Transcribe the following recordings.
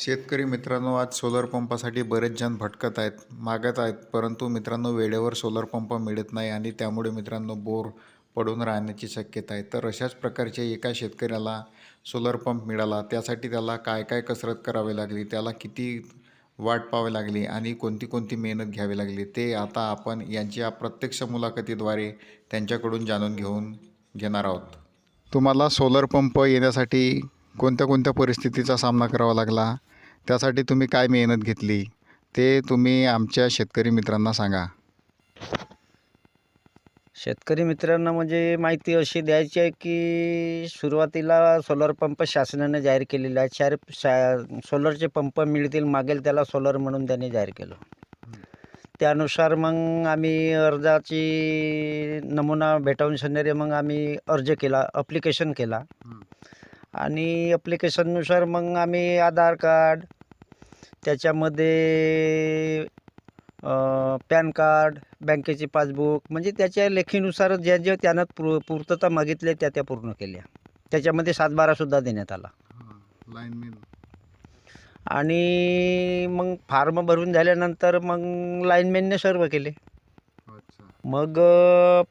शेतकरी मित्रांनो आज सोलर पंपासाठी बरेच जण भटकत आहेत मागत आहेत परंतु मित्रांनो वेळेवर सोलर पंप मिळत नाही आणि त्यामुळे मित्रांनो बोर पडून राहण्याची शक्यता आहे. तर अशाच प्रकारच्या एका शेतकऱ्याला सोलर पंप मिळाला त्यासाठी त्याला काय काय कसरत करावी लागली त्याला किती वाट पाहावी लागली आणि कोणती कोणती मेहनत घ्यावी लागली ते आता आपण यांच्या प्रत्यक्ष मुलाखतीद्वारे त्यांच्याकडून जाणून घेऊन घेणार आहोत. तुम्हाला सोलर पंप येण्यासाठी कोणत्या कोणत्या परिस्थितीचा सामना करावा लागला? त्यासाठी तुम्ही काय मेहनत घेतली? ते तुम्ही आमच्या शेतकरी मित्रांना सांगा. शेतकरी मित्रांना म्हणजे माहिती अशी द्यायची आहे की सुरुवातीला सोलर पंप शासनाने जाहीर केलेले आहेत चार शा सोलरचे पंप मिळतील मागेल त्याला सोलर म्हणून त्यांनी जाहीर केलं. त्यानुसार मग आम्ही अर्जाची नमुना भेटावून शनिवारी मग आम्ही अर्ज केला अप्लिकेशन केला. आणि अप्लिकेशननुसार मग आम्ही आधार कार्ड त्याच्यामध्ये पॅन कार्ड बँकेची पासबुक म्हणजे त्याच्या लेखीनुसार ज्या ज्या त्यानं पूर पूर्तता मागितल्या त्या त्या पूर्ण केल्या. त्याच्यामध्ये सातबारासुद्धा देण्यात आला. लाईनमॅन आणि मग फार्म भरून झाल्यानंतर मग लाईनमॅनने सर्व केले. मग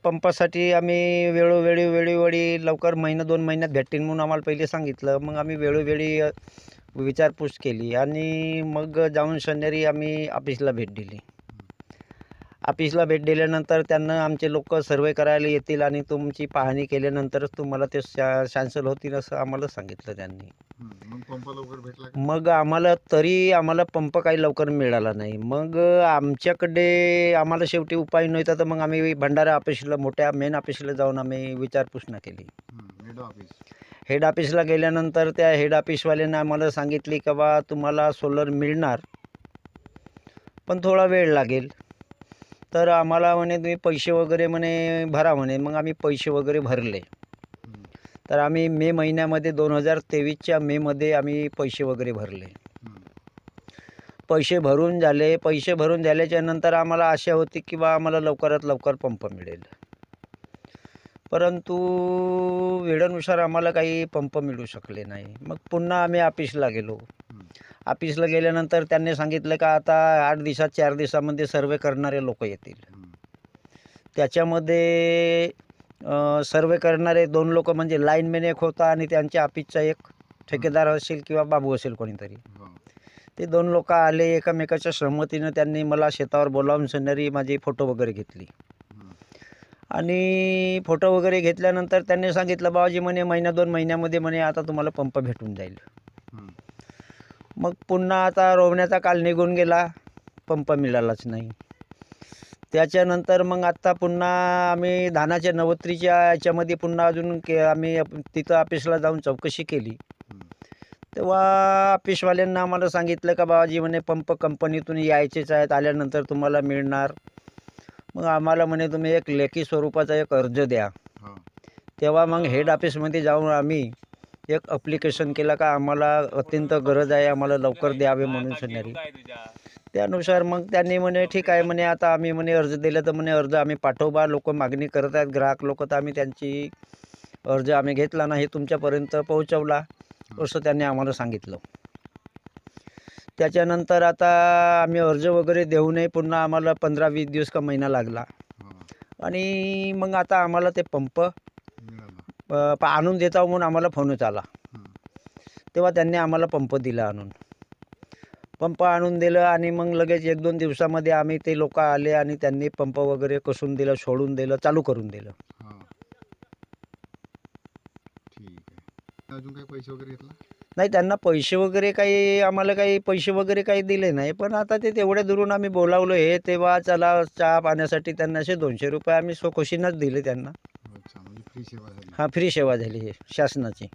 पंपासाठी आम्ही वेळोवेळी वेळोवेळी लवकर महिना दोन महिन्यात भेटतील म्हणून आम्हाला पहिले सांगितलं. मग आम्ही वेळोवेळी विचारपूस केली आणि मग जाऊन शनिवारी आम्ही ऑफिसला भेट दिली. ऑफिसला भेट दिल्यानंतर त्यांना आमचे लोक सर्वे करायला येतील आणि तुमची पाहणी केल्यानंतरच तुम्हाला ते शा शांसल होतील असं आम्हाला सांगितलं त्यांनी. मग पंप लवकर भेटला मग आम्हाला तरी आम्हाला पंप काही लवकर मिळाला नाही. मग आमच्याकडे आम्हाला शेवटी उपाय नव्हता तर मग आम्ही भंडारा ऑफिसला मोठ्या मेन ऑफिसला जाऊन आम्ही विचारपूस केली. हेड ऑफिस हेड ऑफिसला गेल्यानंतर त्या हेड ऑफिसवाल्याने आम्हाला सांगितले की बा तुम्हाला सोलर मिळणार पण थोडा वेळ लागेल. तर आम्हाला म्हणे तुम्ही पैसे वगैरे म्हणे भरा म्हणे. मग आम्ही पैसे वगैरे भरले. तर आम्ही मे महिन्यामध्ये दोन हजार तेवीसच्या मेमध्ये आम्ही पैसे वगैरे भरले. पैसे भरून झाले. पैसे भरून झाल्याच्यानंतर आम्हाला आशा होती की बा आम्हाला लवकरात लवकर पंप मिळेल. परंतु वेळेनुसार आम्हाला काही पंप मिळू शकले नाही. मग पुन्हा आम्ही ऑफिसला गेलो. ऑफिसला गेल्यानंतर त्यांनी सांगितलं का आता आठ दिवसात चार दिवसामध्ये सर्वे करणारे लोक येतील. त्याच्यामध्ये सर्वे करणारे दोन लोक म्हणजे लाईनमॅन एक होता आणि त्यांच्या ऑफिसचा एक ठेकेदार असेल किंवा बाबू असेल कोणीतरी. ते दोन लोक आले एकमेकाच्या सहमतीनं त्यांनी मला शेतावर बोलावून शनिवारी माझी फोटो वगैरे घेतली. आणि फोटो वगैरे घेतल्यानंतर त्यांनी सांगितलं बाबाजी म्हणे महिना दोन महिन्यामध्ये म्हणे आता तुम्हाला पंप भेटून जाईल. मग पुन्हा आता रोवण्याचा काल निघून गेला. पंप मिळालाच नाही. त्याच्यानंतर मग आत्ता पुन्हा आम्ही धानाच्या नवत्रीच्या याच्यामध्ये पुन्हा अजून के आम्ही तिथं ऑफिसला जाऊन चौकशी केली. तेव्हा ऑफिसवाल्यांना आम्हाला सांगितलं का बाबाजी म्हणे पंप कंपनीतून यायचेच आहेत आल्यानंतर तुम्हाला मिळणार. मग आम्हाला म्हणे तुम्ही एक लेखी स्वरूपाचा एक अर्ज द्या. तेव्हा मग हेड ऑफिसमध्ये जाऊन आम्ही एक अप्लिकेशन केलं का आम्हाला अत्यंत गरज आहे आम्हाला लवकर द्यावे म्हणून शनिवारी. त्यानुसार मग त्यांनी म्हणे ठीक आहे म्हणे आता आम्ही म्हणे अर्ज दिला तर म्हणे अर्ज आम्ही पाठवबा लोक मागणी करत आहेत ग्राहक लोक तर आम्ही त्यांची अर्ज आम्ही घेतला नाही तुमच्यापर्यंत पोहोचवला असं त्यांनी आम्हाला सांगितलं. त्याच्यानंतर आता आम्ही अर्ज वगैरे देऊनही पुन्हा आम्हाला पंधरा वीस दिवस का महिना लागला. आणि मग आता आम्हाला ते पंप आणून देता म्हणून आम्हाला फोनच आला. तेव्हा त्यांनी आम्हाला पंप दिला आणून. पंप आणून दिलं आणि मग लगेच एक दोन दिवसामध्ये आम्ही ते लोक आले आणि त्यांनी पंप वगैरे कसून दिलं सोडून दिलं चालू करून दिलं. अजून काही पैसे वगैरे घेतला? नाही त्यांना पैसे वगैरे काही आम्हाला काही पैसे वगैरे काही दिले नाही. पण आता ते तेवढ्या दुरून आम्ही बोलावलं हे तेव्हा चला चहा पाण्यासाठी त्यांना असे दोनशे रुपये आम्ही स्वखुशीनंच दिले त्यांना. फ्री सेवा झाली. हा फ्री सेवा झाली हे शासनाची.